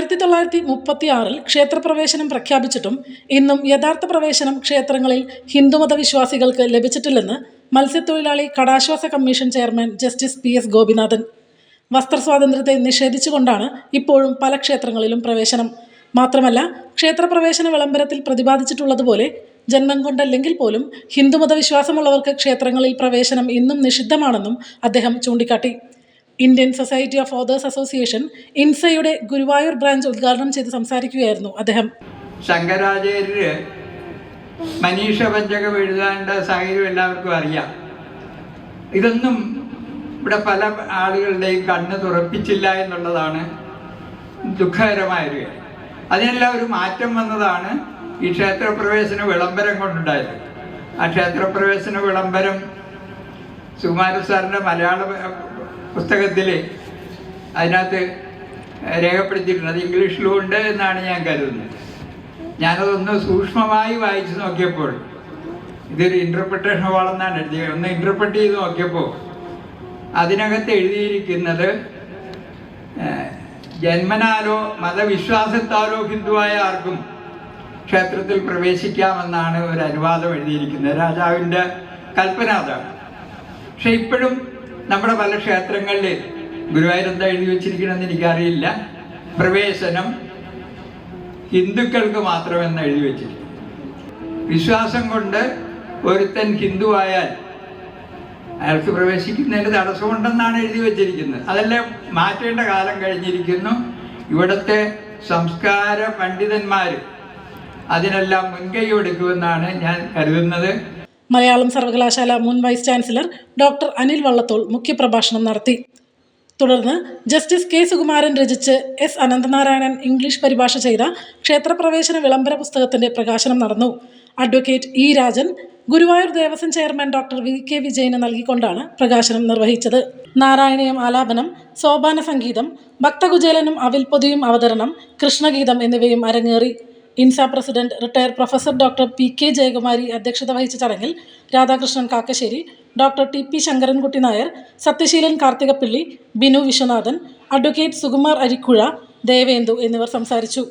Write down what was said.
ആയിരത്തി തൊള്ളായിരത്തി മുപ്പത്തി ആറിൽ ക്ഷേത്രപ്രവേശനം പ്രഖ്യാപിച്ചിട്ടും ഇന്നും യഥാർത്ഥ പ്രവേശനം ക്ഷേത്രങ്ങളിൽ ഹിന്ദുമത വിശ്വാസികൾക്ക് ലഭിച്ചിട്ടില്ലെന്ന് മത്സ്യത്തൊഴിലാളി കടാശ്വാസ commission chairman justice P S Gopinathan. വസ്ത്രസ്വാതന്ത്ര്യത്തെ നിഷേധിച്ചുകൊണ്ടാണ് ഇപ്പോഴും പല ക്ഷേത്രങ്ങളിലും പ്രവേശനം. മാത്രമല്ല ക്ഷേത്രപ്രവേശന വിളംബരത്തിൽ പ്രതിപാദിച്ചിട്ടുള്ളതുപോലെ ജന്മം കൊണ്ടല്ലെങ്കിൽ പോലും ഹിന്ദുമത വിശ്വാസമുള്ളവർക്ക് ക്ഷേത്രങ്ങളിൽ പ്രവേശനം ഇന്നും നിഷിദ്ധമാണെന്നും അദ്ദേഹം ചൂണ്ടിക്കാട്ടി. Indian society of authors association ഇൻസയുടെ Guruvayur branch ഉദ്ഘാടനം ചെയ്ത് സംസാരിക്കുകയായിരുന്നു അദ്ദേഹം. ശങ്കരാചാര്യര് മനീഷ പഞ്ചകം എഴുതാണ്ട സാഹചര്യം എല്ലാവർക്കും അറിയാം. ഇതൊന്നും ഇവിടെ പല ആളുകളുടെയും കണ്ണ് തുറപ്പിച്ചില്ല എന്നുള്ളതാണ് ദുഃഖകരമായ ഒരു കാര്യം. അതിനെല്ലാം ഒരു മാറ്റം വന്നതാണ് ഈ ക്ഷേത്രപ്രവേശന വിളംബരം കൊണ്ടുണ്ടായത്. ആ ക്ഷേത്രപ്രവേശന വിളംബരം സുകുമാര സാറിന്റെ മലയാള പുസ്തകത്തിൽ അതിനകത്ത് രേഖപ്പെടുത്തിയിട്ടുണ്ട്. അത് ഇംഗ്ലീഷിലും ഉണ്ട് എന്നാണ് ഞാൻ കരുതുന്നത്. ഞാനതൊന്ന് സൂക്ഷ്മമായി വായിച്ചു നോക്കിയപ്പോൾ ഇതൊരു ഇന്റർപ്രിട്ടേഷൻ വളർന്നാണ് എഴുതിയത്. ഒന്ന് ഇന്റർപ്രറ്റ് ചെയ്ത് നോക്കിയപ്പോൾ അതിനകത്ത് എഴുതിയിരിക്കുന്നത് ജന്മനാലോ മതവിശ്വാസത്താലോ ഹിന്ദുവായ ആർക്കും ക്ഷേത്രത്തിൽ പ്രവേശിക്കാമെന്നാണ് ഒരു അനുവാദം എഴുതിയിരിക്കുന്നത്. രാജാവിന്റെ കൽപ്പന അതാണ്. പക്ഷെ ഇപ്പോഴും നമ്മുടെ പല ക്ഷേത്രങ്ങളിൽ ഗുരുവായൂർ എന്താ എഴുതി വെച്ചിരിക്കണമെന്ന് എനിക്കറിയില്ല. പ്രവേശനം ഹിന്ദുക്കൾക്ക് മാത്രമെന്ന് എഴുതി വെച്ചിരിക്കും വിശ്വാസം കൊണ്ട് ഒരുത്തൻ ഹിന്ദു ആയാൽ അയാൾക്ക് പ്രവേശിക്കുന്നതിന് തടസ്സമുണ്ടെന്നാണ് എഴുതി വെച്ചിരിക്കുന്നത്. അതെല്ലാം മാറ്റേണ്ട കാലം കഴിഞ്ഞിരിക്കുന്നു. ഇവിടുത്തെ സംസ്കാര പണ്ഡിതന്മാർ അതിനെല്ലാം മുൻകൈ എടുക്കുമെന്നാണ് ഞാൻ കരുതുന്നത്. മലയാളം സർവകലാശാല മുൻ vice chancellor doctor Anil Vallathol മുഖ്യപ്രഭാഷണം നടത്തി. തുടർന്ന് ജസ്റ്റിസ് കെ സുകുമാരൻ രചിച്ച് എസ് അനന്തനാരായണൻ ഇംഗ്ലീഷ് പരിഭാഷ ചെയ്ത ക്ഷേത്രപ്രവേശന വിളംബര പുസ്തകത്തിന്റെ പ്രകാശനം നടന്നു. Advocate E Rajan Guruvayur Devaswom chairman doctor V K വിജയന് നൽകിക്കൊണ്ടാണ് പ്രകാശനം നിർവഹിച്ചത്. നാരായണീയം ആലാപനം സോപാന സംഗീതം ഭക്തകുചേലനും അവിൽപ്പൊതിയും അവതരണം കൃഷ്ണഗീതം എന്നിവയും അരങ്ങേറി. INSA president retired professor doctor P K Jayakumari അധ്യക്ഷത വഹിച്ച ചടങ്ങിൽ Radhakrishnan Kakkassery doctor T P Sankarankutty Nair Sathyaseelan Karthikappally Binu Viswanathan advocate Sukumar Arikkuzha Devendu എന്നിവർ സംസാരിച്ചു.